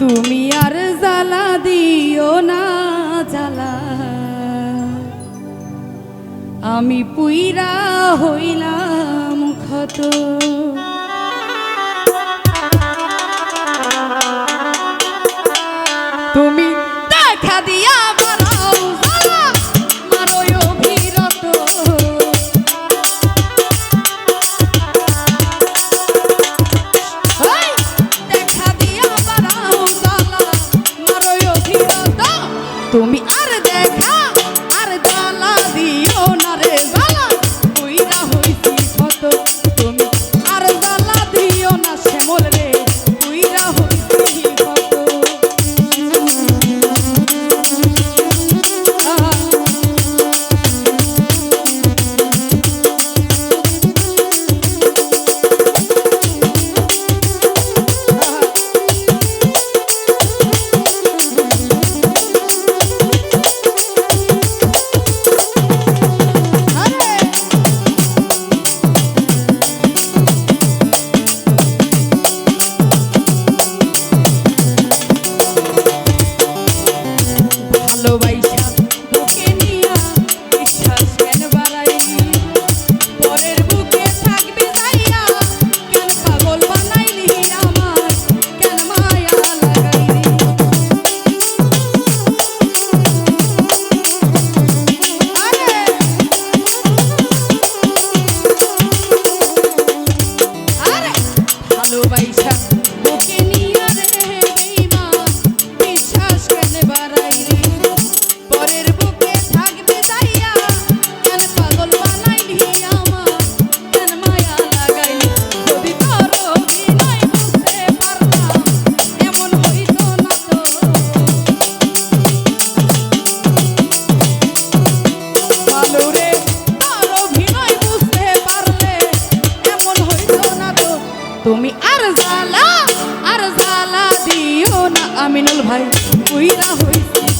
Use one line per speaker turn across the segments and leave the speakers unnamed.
তুমি আর জ্বালা দিও না জ্বালা। আমি পুইরা হইলাম ক্ষত। তুমি আর জালা আর জালা দিও না আমিনুল ভাই তুই হইছি।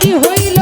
কি হইল